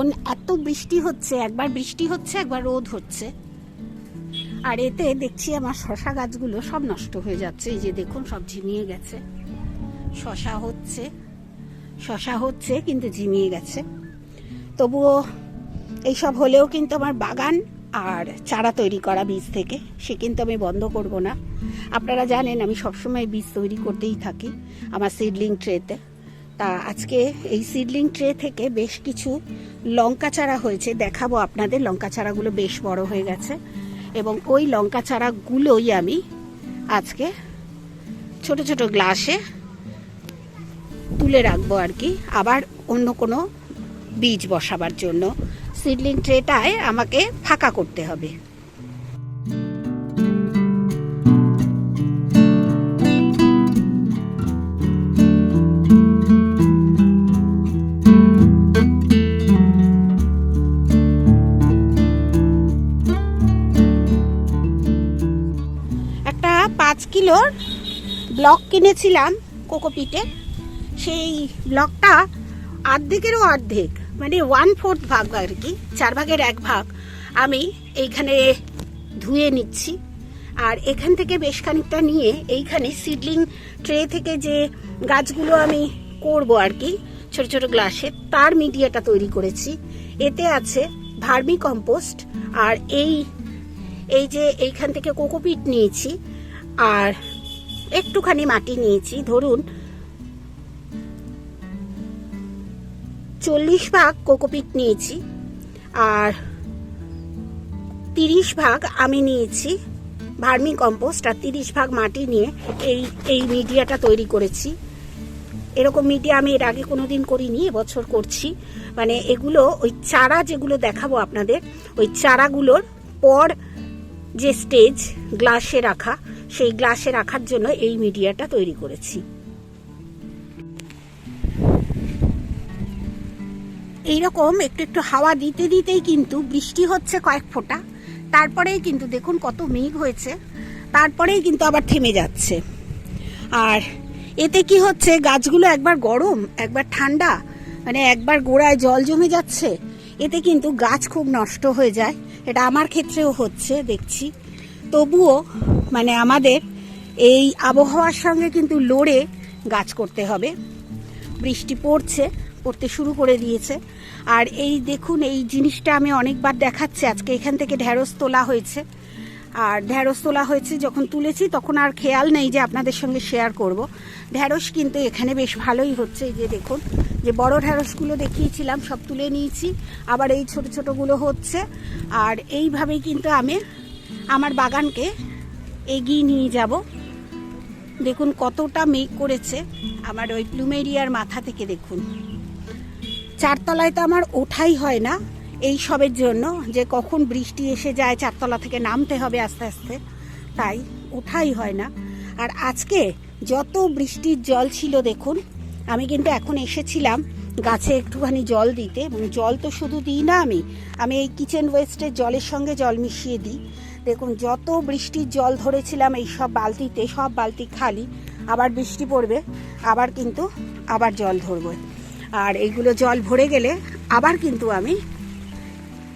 এখন এত বৃষ্টি হচ্ছে, একবার বৃষ্টি হচ্ছে, একবার রোদ হচ্ছে, আর এতে দেখছি আমার শশা গাছগুলো সব নষ্ট হয়ে যাচ্ছে। এই যে দেখুন, সব ঝিমিয়ে গেছে। শশা হচ্ছে শশা হচ্ছে কিন্তু ঝিমিয়ে গেছে। তবুও এইসব হলেও কিন্তু আমার বাগান আর চারা তৈরি করা বীজ থেকে, সে কিন্তু আমি বন্ধ করব না। আপনারা জানেন, আমি সবসময় বীজ তৈরি করতেই থাকি আমার সিডলিং ট্রেতে। তা আজকে এই সিডলিং ট্রে থেকে বেশ কিছু লঙ্কা চারা হয়েছে। দেখাবো আপনাদের। লঙ্কা চারাগুলো বেশ বড় হয়ে গেছে। এবং ওই লঙ্কা চারাগুলোই আমি আজকে ছোট ছোট গ্লাসে তুলে রাখব আর কি। আবার অন্য কোনো বীজ বসাবার জন্য। সিডলিং ট্রেটায় আমাকে ফাঁকা করতে হবে। কিলোর ব্লক কিনেছিলাম কোকোপিটে সেই ব্লকটা অর্ধেকেরও অর্ধেক মানে ওয়ান ফোর্থ ভাগ আর কি, চার ভাগের এক ভাগ আমি এইখানে ধুয়ে নিচ্ছি। আর এখান থেকে বেশ খানিকটা নিয়ে এইখানে সিডলিং ট্রে থেকে যে গাছগুলো আমি করব আর কি, ছোট ছোট গ্লাসে, তার মিডিয়াটা তৈরি করেছি। এতে আছে ভার্মি কম্পোস্ট, আর এই এই যে এইখান থেকে কোকোপিট নিয়েছি আর একটুখানি মাটি নিয়েছি, ধরুন চল্লিশ ভাগ কোকোপিট নিয়েছি আর তিরিশ ভাগ আমি নিয়েছি ভার্মি কম্পোস্ট, আর তিরিশ ভাগ মাটি নিয়ে এই এই মিডিয়াটা তৈরি করেছি। এরকম মিডিয়া আমি এর আগে কোনো দিন করিনি, এবছর করছি। মানে এগুলো, ওই চারা যেগুলো দেখাবো আপনাদের, ওই চারাগুলোর পর যে স্টেজ গ্লাসে রাখা সেই গ্লাসে রাখার জন্য এই মিডিয়াটা তৈরি করেছি। এইরকম একটু একটু হাওয়া দিতে দিতেই কিন্তু বৃষ্টি হচ্ছে কয়েক ফোঁটা। তারপরেই কিন্তু দেখুন কত মেঘ হয়েছে। তারপরেই কিন্তু আবার থেমে যাচ্ছে। আর এতে কি হচ্ছে, গাছগুলো একবার গরম, একবার ঠান্ডা মানে একবার গোড়ায় জল জমে যাচ্ছে, এতে কিন্তু গাছ খুব নষ্ট হয়ে যায়। এটা আমার ক্ষেত্রেও হচ্ছে, দেখছি। তবুও মানে আমাদের এই আবহাওয়ার সঙ্গে কিন্তু লড়ে গাছ করতে হবে। বৃষ্টি পড়ছে, পড়তে শুরু করে দিয়েছে। আর এই দেখুন, এই জিনিসটা আমি অনেকবার দেখাচ্ছি। আজকে এখান থেকে ঢ্যাঁড়স তোলা হয়েছে। আর ঢ্যাঁড়স তোলা হয়েছে যখন তুলেছি, তখন আর খেয়াল নেই যে আপনাদের সঙ্গে শেয়ার করব। ঢ্যাঁড়স কিন্তু এখানে বেশ ভালোই হচ্ছে। এই যে দেখুন, যে বড় ঢ্যাঁড়সগুলো দেখিয়েছিলাম, সব তুলে নিয়েছি। আবার এই ছোট ছোটগুলো হচ্ছে। আর এইভাবেই কিন্তু আমি আমার বাগানকে এগিয়ে নিয়ে যাব। দেখুন কতটা মেঘ করেছে আমার ওই প্লুমেরিয়ার মাথা থেকে দেখুন। চারতলায় তো আমার ওঠাই হয় না এই সবের জন্য যে কখন বৃষ্টি এসে যায় চারতলা থেকে নামতে হবে আস্তে আস্তে, তাই ওঠাই হয় না। আর আজকে যত বৃষ্টির জল ছিল দেখুন, আমি কিন্তু এখন এসেছিলাম গাছে একটুখানি জল দিতে এবং জল তো শুধু দিই না আমি আমি এই কিচেন ওয়েস্টের জলের সঙ্গে জল মিশিয়ে দিই। দেখুন, যত বৃষ্টির জল ধরেছিলাম এই সব বালতিতে, সব বালতি খালি, আবার বৃষ্টি পড়বে, আবার কিন্তু আবার জল ধরবো। আর এইগুলো জল ভরে গেলে আবার কিন্তু আমি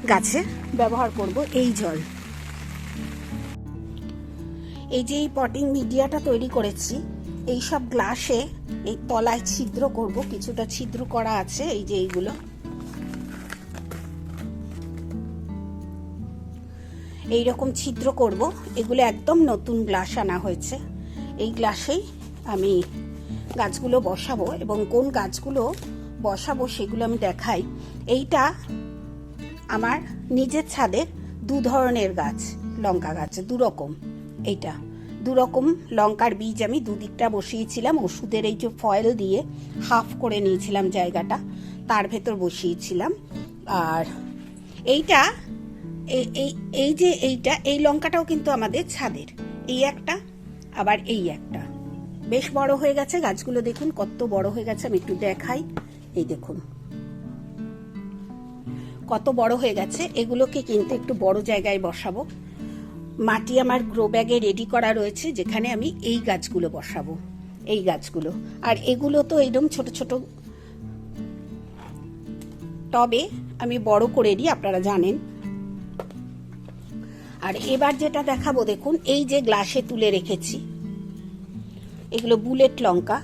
গাছে ব্যবহার করব এই জল। এই যে এই পটিং মিডিয়াটা তৈরি করেছি, এই সব গ্লাসে এই তলায় ছিদ্র করব, কিছুটা ছিদ্র করা আছে, এই যে এইগুলো। এই রকম ছিদ্র করব। এগুলো একদম নতুন গ্লাস আনা হয়েছে। এই গ্লাসেই আমি গাছগুলো বসাবো এবং কোন গাছগুলো বসাবো সেগুলো আমি দেখাই। এইটা আমার নিজের ছাদের দু ধরনের গাছ, লঙ্কা গাছ দু রকম এইটা দু রকম লঙ্কার বীজ আমি দুদিকটা বসিয়েছিলাম। ওষুধের এই যে ফয়েল দিয়ে হাফ করে নিয়েছিলাম জায়গাটা, তার ভেতর বসিয়েছিলাম। আর এইটা এই এই যে এইটা, এই লঙ্কাটাও কিন্তু আমাদের ছাদের। এই একটা, আবার এই একটা। বেশ বড় হয়ে গেছে গাছগুলো, দেখুন কত বড় হয়ে গেছে, আমি একটু দেখাই। এই দেখুন। কত বড় হয়ে গেছে, এগুলোকে কিন্তু একটু বড় জায়গায় বসাবো। মাটি আমার গ্রো ব্যাগে রেডি করা রয়েছে, যেখানে আমি এই গাছগুলো বসাবো, এই গাছগুলো। আর এগুলো তো এরকম ছোট ছোট। টবে আমি বড় করে নিই, আপনারা জানেন। আর এবার যেটা দেখাবো, দেখুন, এই যে গ্লাসে তুলে রেখেছি। এগুলো বুলেট লঙ্কা।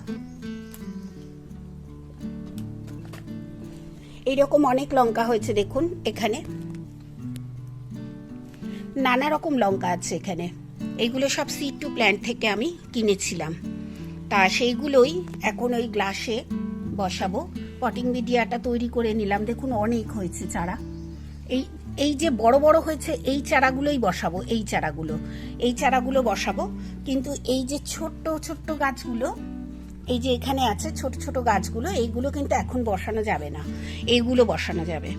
এইরকম অনেক লঙ্কা হয়েছে, দেখুন, এখানে। নানা রকম লঙ্কা আছে এখানে। এইগুলো সব সিড টু প্ল্যান্ট থেকে আমি কিনেছিলাম। তা সেইগুলোই এখন ওই গ্লাসে বসাবো। পটিং মিডিয়াটা তৈরি করে নিলাম। দেখুন, অনেক হয়েছে চারা। এই এই যে বড় বড় হয়েছে, এই চারাগুলোই বসাবো, এই চারাগুলো এই চারাগুলো বসাবো। কিন্তু এই যে ছোট্ট ছোট্ট গাছগুলো, এই যে এখানে আছে ছোট ছোট গাছগুলো, এইগুলো কিন্তু এখন বসানো যাবে না। এইগুলো বসানো যাবে।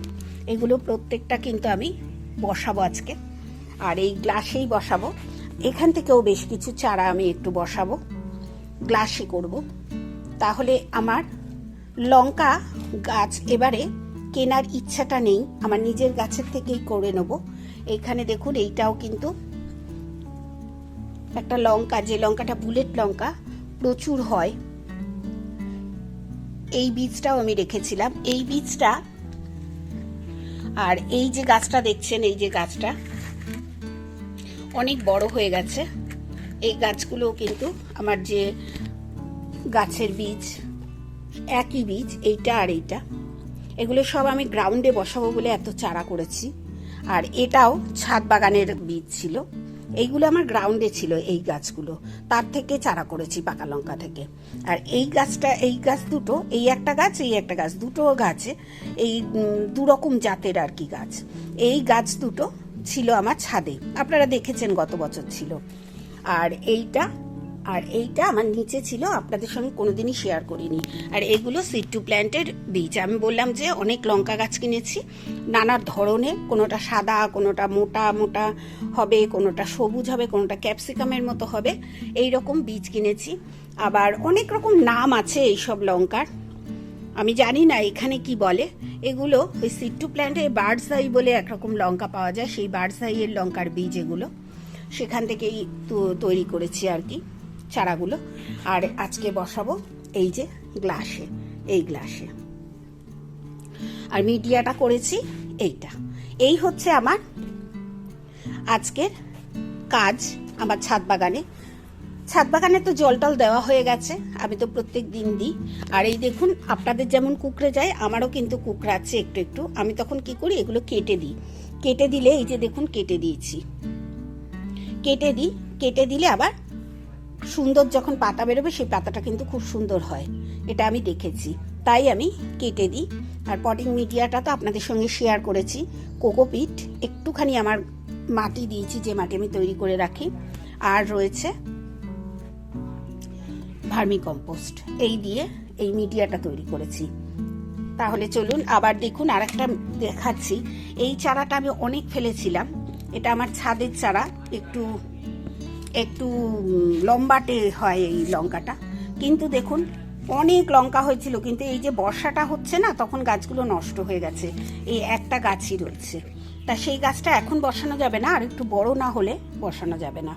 এগুলো প্রত্যেকটা কিন্তু আমি বসাবো আজকে। আর এই গ্লাসেই বসাবো। এখান থেকেও বেশ কিছু চারা আমি একটু বসাবো। গ্লাসে করব। তাহলে আমার লঙ্কা গাছ এবারে কেনার ইচ্ছাটা নেই, আমার নিজের গাছের থেকেই করে নেব। এইখানে দেখুন, এইটাও কিন্তু একটা লঙ্কা, যে লঙ্কাটা বুলেট লঙ্কা, প্রচুর হয়। এই বীজটাও আমি রেখেছিলাম। এই বীজটা, আর এই যে গাছটা দেখছেন, এই যে গাছটা অনেক বড় হয়ে গেছে। এই গাছগুলো কিন্তু আমার যে গাছের বীজ, একই বীজ, এইটা আর এইটা। এগুলো সব আমি গ্রাউন্ডে বসাবো বলে এত চারা করেছি। আর এটাও ছাদ বাগানের বীজ ছিল। এইগুলো আমার গ্রাউন্ডে ছিল এই গাছগুলো। তার থেকে চারা করেছি পাকা লঙ্কা থেকে। আর এই গাছটা, এই গাছ দুটো, এই একটা গাছ, এই একটা গাছ, দুটো গাছে এই দুরকম জাতের আর কি গাছ। এই গাছ দুটো ছিল আমার ছাদে। আপনারা দেখেছেন গত বছর ছিল। আর এইটা আর এইটা আমার নিচে ছিল, আপনাদের সঙ্গে কোনোদিনই শেয়ার করিনি। আর এগুলো সিড টু প্ল্যান্টের বীজ। আমি বললাম যে অনেক লঙ্কা গাছ কিনেছি, নানা ধরনের, কোনোটা সাদা, কোনোটা মোটা মোটা হবে, কোনোটা সবুজ হবে, কোনোটা ক্যাপসিকামের মতো হবে এই রকম বীজ কিনেছি। আবার অনেক রকম নাম আছে এইসব লঙ্কার। আমি জানি না এখানে কি বলে। এগুলো ওই সিড টু প্ল্যান্টে বার্ডসাই বলে একরকম লঙ্কা পাওয়া যায়, সেই বার্ডসাইয়ের লঙ্কার বীজ এগুলো। সেখান থেকেই তৈরি করেছি আর কি। চারাগুলো। আর আজকে বসাবো এই যে গ্লাসে, এই গ্লাসে। আর মিডিয়াটা করেছি এইটা। এই হচ্ছে আমার আজকের কাজ আমার ছাদ বাগানে। ছাদ বাগানে তো জল টল দেওয়া হয়ে গেছে, আমি তো প্রত্যেক দিন দিই। আর এই দেখুন, আপনাদের যেমন কুকড়ে যায়, আমারও কিন্তু কুকড়াচ্ছে একটু একটু। আমি তখন কি করি, এগুলো কেটে দিই। কেটে দিলে এই যে দেখুন, কেটে দিয়েছি। কেটে দিই, কেটে দিলে আবার সুন্দর যখন পাতা বেরোবে, সেই পাতাটা কিন্তু খুব সুন্দর হয়। এটা আমি দেখেছি। তাই আমি কেটে দিই। আর পটিং মিডিয়াটা তো আপনাদের সঙ্গে শেয়ার করেছি। কোকোপিট একটুখানি আমার মাটি দিয়েছি, যে মাটি আমি তৈরি করে রাখি। আর রয়েছে ভার্মি কম্পোস্ট। এই দিয়ে এই মিডিয়াটা তৈরি করেছি। তাহলে চলুন আবার দেখুন আর একটা দেখাচ্ছি। এই চারাটা আমি অনেক ফেলেছিলাম। এটা আমার ছাদের চারা। একটু একটু লম্বাটে হয় এই লঙ্কাটা। কিন্তু দেখুন, অনেক লঙ্কা হয়েছিল, কিন্তু এই যে বর্ষাটা হচ্ছে না, তখন গাছগুলো নষ্ট হয়ে গেছে। এই একটা গাছই রয়েছে। তা সেই গাছটা এখন বসানো যাবে না, আর একটু বড় না হলে বসানো যাবে না।